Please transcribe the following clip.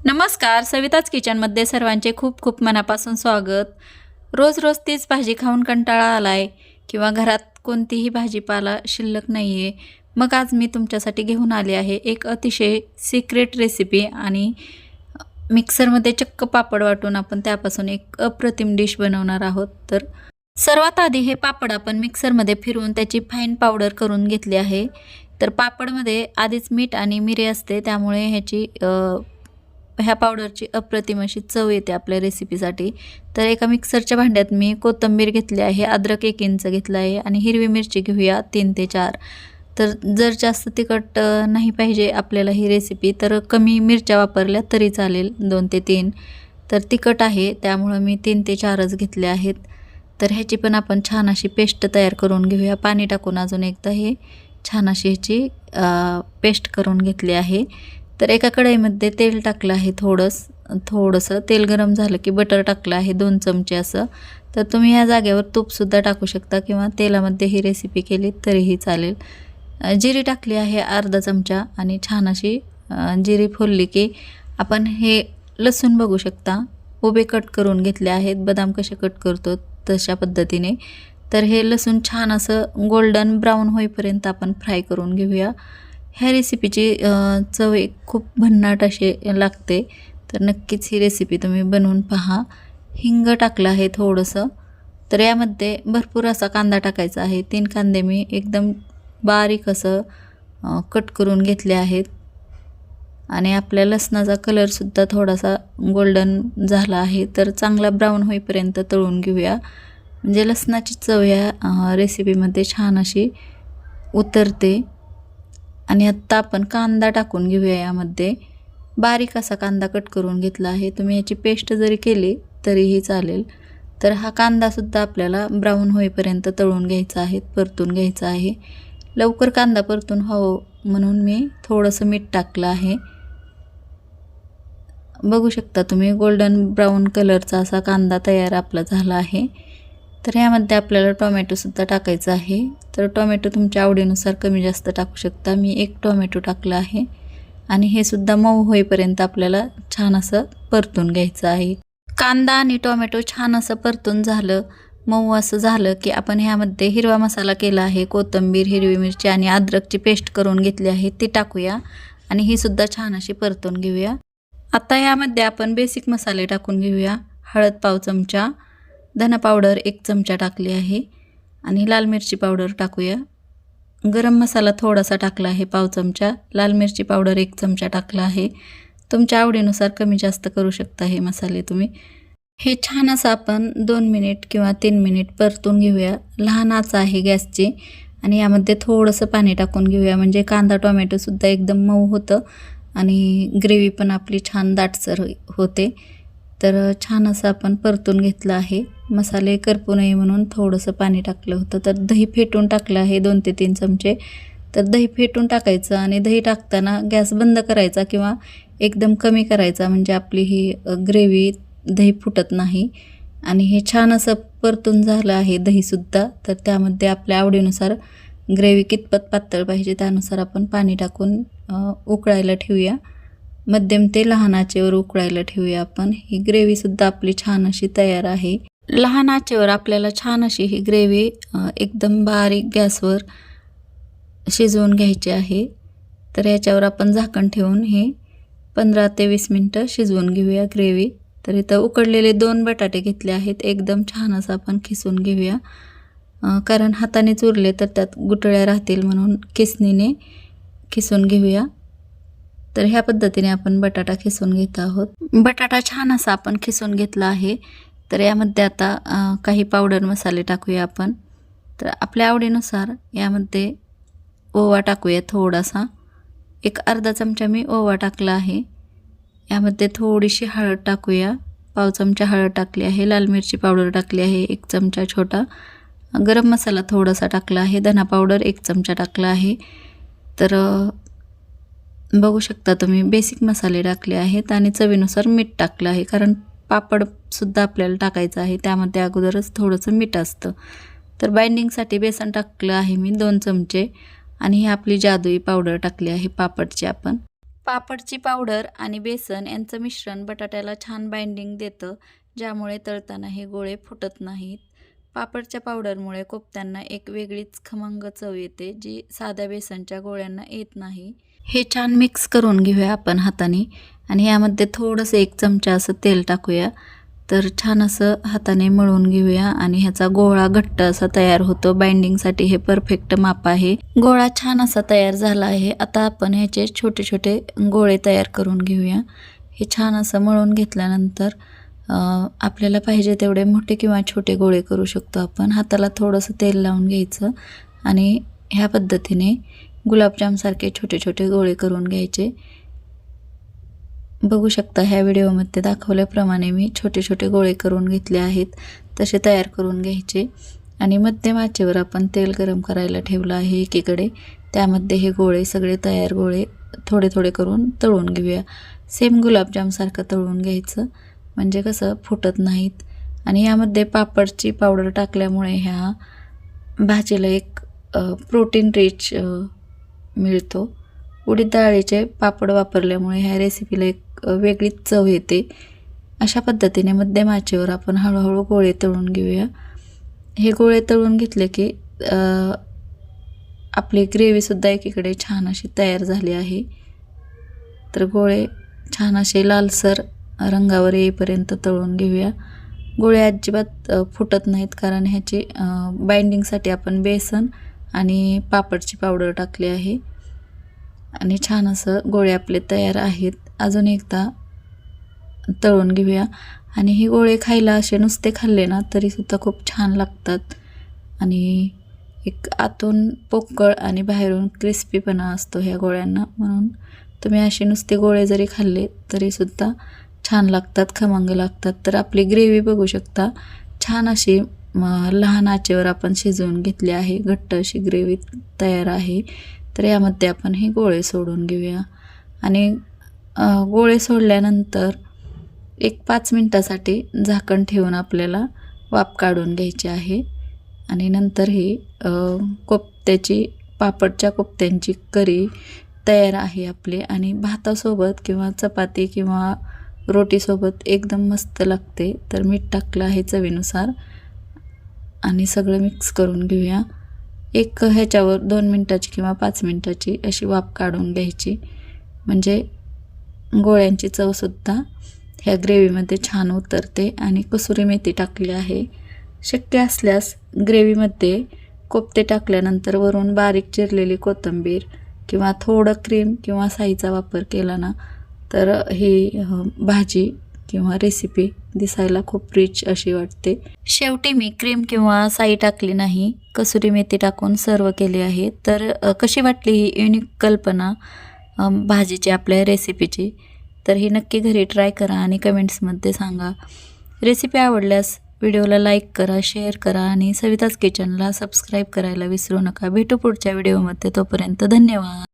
नमस्कार सविताच किचनमध्ये सर्वांचे खूप खूप मनापासून स्वागत. रोज रोज तीच भाजी खाऊन कंटाळा आलाय किंवा घरात कोणतीही भाजीपाला शिल्लक नाही आहे मग आज मी तुमच्यासाठी घेऊन आले आहे एक अतिशय सिक्रेट रेसिपी आणि मिक्सरमध्ये चक्क पापड वाटून आपण त्यापासून एक अप्रतिम डिश बनवणार आहोत. तर सर्वात आधी हे पापड आपण मिक्सरमध्ये फिरवून त्याची फाईन पावडर करून घेतली आहे. तर पापडमध्ये आधीच मीठ आणि मिरे असते त्यामुळे ह्याची ह्या पावडरची अप्रतिम अशी चव येते आपल्या रेसिपीसाठी तर एका मिक्सरच्या भांड्यात मी कोथिंबीर घेतली आहे अद्रक एक इंच घेतलं आहे आणि हिरवी मिरची घेऊया तीन ते चार. तर जर जास्त तिखट नाही पाहिजे आपल्याला ही रेसिपी तर कमी मिरच्या वापरल्या तरी चालेल दोन ते तीन. तर तिखट आहे त्यामुळं मी तीन ते चारच घेतले आहेत. तर ह्याची पण आपण छान अशी पेस्ट तयार करून घेऊया. पाणी टाकून अजून एकदा हे छान अशी ह्याची पेस्ट करून घेतली आहे. तर एका कढईमध्ये तेल टाकलं आहे थोडंस थोडंसं. तेल गरम झालं की बटर टाकलं आहे दोन चमचे असं. तर तुम्ही ह्या जागेवर तूपसुद्धा टाकू शकता किंवा तेलामध्ये ही रेसिपी केली तरीही चालेल. जिरी टाकली आहे अर्धा चमचा आणि छान अशी जिरी फुलली की आपण हे लसूण बघू शकता. उभे कट करून घेतले आहेत बदाम कसे कट करतो तशा पद्धतीने. तर हे लसूण छान असं गोल्डन ब्राऊन होईपर्यंत आपण फ्राय करून घेऊया. ह्या रेसिपीची चव एक खूप भन्नाट अशी लागते. तर नक्कीच ही रेसिपी तुम्ही बनवून पहा. हिंग टाकलं आहे थोडंसं. तर यामध्ये भरपूर असा कांदा टाकायचा आहे. तीन कांदे मी एकदम बारीक असं कट करून घेतले आहेत. आणि आपल्या लसणाचा कलरसुद्धा थोडासा गोल्डन झाला आहे. तर चांगला ब्राऊन होईपर्यंत तळून घेऊया. म्हणजे लसणाची चव या रेसिपीमध्ये छान अशी उतरते. आणि आत्ता आपण कांदा टाकून घेऊया यामध्ये. बारीक असा कांदा कट करून घेतला आहे. तुम्ही याची पेस्ट जरी केली तरीही चालेल. तर हा कांदासुद्धा आपल्याला ब्राऊन होईपर्यंत तळून घ्यायचा आहे परतून घ्यायचा आहे. लवकर कांदा परतून व्हावं म्हणून मी थोडंसं मीठ टाकलं आहे. बघू शकता तुम्ही गोल्डन ब्राऊन कलरचा असा कांदा तयार आपला झाला आहे. तर ह्यामध्ये आपल्याला टोमॅटोसुद्धा टाकायचं आहे. तर टोमॅटो तुमच्या आवडीनुसार कमी जास्त टाकू शकता. मी एक टोमॅटो टाकला आहे. आणि हे सुद्धा मऊ होईपर्यंत आपल्याला छान असं परतून घ्यायचं आहे. कांदा आणि टोमॅटो छान असं परतून झालं मऊ असं झालं की आपण ह्यामध्ये हिरवा मसाला केला आहे. कोथिंबीर हिरवी मिरची आणि अद्रकची पेस्ट करून घेतली आहे. ती टाकूया आणि ही सुद्धा छान अशी परतून घेऊया. आता यामध्ये आपण बेसिक मसाले टाकून घेऊया. हळद पाव चमचा धना पावडर एक चमचा टाकली आहे. आणि लाल मिरची पावडर टाकूया. गरम मसाला थोडासा टाकला आहे पाव चमचा. लाल मिरची पावडर एक चमचा टाकला आहे. तुमच्या आवडीनुसार कमी जास्त करू शकता हे मसाले तुम्ही. हे छान असं आपण दोन मिनिट किंवा तीन मिनिट परतून घेऊया. लहान आच आहे गॅसची. आणि यामध्ये थोडंसं पाणी टाकून घेऊया. म्हणजे कांदा टोमॅटोसुद्धा एकदम मऊ होतं. आणि ग्रेव्ही पण आपली छान दाटसर होते. तर छान असं आपण परतून घेतलं आहे. मसाले करपू नये म्हणून थोडंसं पाणी टाकलं होतं. तर दही फेटून टाकलं आहे दोन ते तीन चमचे. तर दही फेटून टाकायचं आणि दही टाकताना गॅस बंद करायचा किंवा एकदम कमी करायचा म्हणजे आपली ही ग्रेव्ही दही फुटत नाही. आणि हे छान असं परतून झालं आहे दहीसुद्धा. तर त्यामध्ये आपल्या आवडीनुसार ग्रेव्ही कितपत पातळ पाहिजे त्यानुसार आपण पाणी टाकून उकळायला ठेवूया. मध्यम ते लहान आचेवर उकळायला ठेवूया आपण. ही ग्रेव्हीसुद्धा आपली छान अशी तयार आहे. लहान आचेवर आपल्याला छान अशी ही ग्रेव्ही एकदम बारीक गॅसवर शिजवून घ्यायची आहे. तर याच्यावर आपण झाकण ठेवून हे पंधरा ते वीस मिनटं शिजवून घेऊया ग्रेव्ही. तर इथं उकडलेले दोन बटाटे घेतले आहेत. एकदम छान असं आपण खिसून घेऊया. कारण हाताने चुरले तर त्यात गुटळ्या राहतील म्हणून किसणीने खिसून घेऊया. तर ह्या पद्धतीने आपण बटाटा खिसून घेत आहोत. बटाटा छान असा आपण खिसून घेतला आहे. तर यामध्ये आता काही पावडर मसाले टाकूया आपण. तर आपल्या आवडीनुसार यामध्ये ओवा टाकूया थोडासा. एक अर्धा चमचा मी ओवा टाकला आहे. यामध्ये थोडीशी हळद टाकूया. पाव चमचा हळद टाकली आहे. लाल मिरची पावडर टाकली आहे. एक चमचा छोटा. गरम मसाला थोडासा टाकला आहे. धना पावडर एक चमचा टाकला आहे. तर बघू शकता तुम्ही बेसिक मसाले टाकले आहेत आणि चवीनुसार मीठ टाकलं आहे. कारण पापडसुद्धा आपल्याला टाकायचं आहे त्यामध्ये अगोदरच थोडंसं मीठ असतं. तर बाइंडिंगसाठी बेसन टाकलं आहे मी दोन चमचे आणि ही आपली जादुई पावडर टाकली आहे पापडची आपण. पापडची पावडर आणि बेसन यांचं मिश्रण बटाट्याला छान बाइंडिंग देतं ज्यामुळे तळताना हे गोळे फुटत नाहीत. पापडच्या पावडरमुळे कोफ्त्यांना एक वेगळीच खमंग चव येते जी साध्या बेसनच्या गोळ्यांना येत नाही. हे छान मिक्स करून घेऊया आपण हाताने. आणि यामध्ये थोडंसं एक चमचा असं तेल टाकूया. तर छान असं हाताने मळून घेऊया. आणि ह्याचा गोळा घट्ट असा तयार होतो. बाइंडिंगसाठी हे परफेक्ट माप आहे. गोळा छान असा तयार झाला आहे. आता आपण ह्याचे छोटे छोटे गोळे तयार करून घेऊया. हे छान असं मळून घेतल्यानंतर आपल्याला पाहिजे तेवढे मोठे किंवा छोटे गोळे करू शकतो आपण. हाताला थोडंसं तेल लावून घ्यायचं. आणि ह्या पद्धतीने गुलाबजामसारखे छोटे छोटे गोळे करून घ्यायचे. बघू शकता ह्या व्हिडिओमध्ये दाखवल्याप्रमाणे मी छोटे छोटे गोळे करून घेतले आहेत. तसे तयार करून घ्यायचे. आणि मध्यम आचेवर आपण तेल गरम करायला ठेवलं आहे एकीकडे. त्यामध्ये हे गोळे सगळे तयार गोळे थोडे थोडे करून तळून घेऊया. सेम गुलाबजामसारखं तळून घ्यायचं. म्हणजे कसं? फुटत नाहीत. आणि यामध्ये पापडची पावडर टाकल्यामुळे ह्या भाजीला एक प्रोटीन रिच मिळतो. उडीद डाळीचे पापड वापरल्यामुळे ह्या रेसिपीला एक वेगळीच चव येते. अशा पद्धतीने मध्यम आचेवर आपण हळूहळू गोळे तळून घेऊया. हे गोळे तळून घेतले की आपली ग्रेव्हीसुद्धा एकीकडे छान अशी तयार झाली आहे. तर गोळे छान असे लालसर रंगावर येईपर्यंत तळून घेऊया. गोळे अजिबात फुटत नाहीत कारण ह्याची बाइंडिंगसाठी आपण बेसन आणि पापडची पावडर टाकली आहे. आणि छान असं गोळे आपले तयार आहेत. अजून एकदा तळून घेऊया. आणि हे गोळे खायला असे नुसते खाल्ले ना तरीसुद्धा खूप छान लागतात. आणि एक आतून पोकळ आणि बाहेरून क्रिस्पीपणा असतो ह्या गोळ्यांना. म्हणून तुम्ही असे नुसते गोळे जरी खाल्ले तरीसुद्धा छान लागतात खमंग लागतात. तर आपली ग्रेव्ही बघू शकता. छान अशी मग लहान आचेवर आपण शिजवून घेतली आहे. घट्ट अशी ग्रेव्ही तयार आहे. तर यामध्ये आपण हे गोळे सोडून घेऊया. आणि गोळे सोडल्यानंतर एक पाच मिनटासाठी झाकण ठेवून आपल्याला वाफ काढून घ्यायची आहे. आणि नंतर ही कोप्त्याची पापडच्या कोप्त्यांची करी तयार आहे आपली. आणि भातासोबत किंवा चपाती किंवा रोटीसोबत एकदम मस्त लागते. तर मीठ टाकलं आहे चवीनुसार. आणि सगळं मिक्स करून घेऊया. एक ह्याच्यावर दोन मिनटाची किंवा पाच मिनटाची अशी वाफ काढून घ्यायची. म्हणजे गोळ्यांची चवसुद्धा ह्या ग्रेव्हीमध्ये छान उतरते आणि कसुरी मेथी टाकली आहे. शक्य असल्यास ग्रेव्हीमध्ये कोफ्ते टाकल्यानंतर वरून बारीक चिरलेली कोथिंबीर किंवा थोडं क्रीम किंवा साईचा वापर केला ना तर ही भाजी किंवा रेसिपी दिसायला खूप रिच अशी वाटते. शेवटी मी क्रीम किंवा साई टाकली नाही. कसुरी मेथी टाकून सर्व केली आहे. तर कशी वाटली ही युनिक कल्पना भाजीची आपल्या रेसिपीची तर ही नक्की घरी ट्राय करा आणि कमेंट्समध्ये सांगा. रेसिपी आवडल्यास व्हिडिओला लाईक करा शेअर करा आणि सविताज किचनला सबस्क्राईब करायला विसरू नका. भेटू पुढच्या व्हिडिओमध्ये तोपर्यंत धन्यवाद.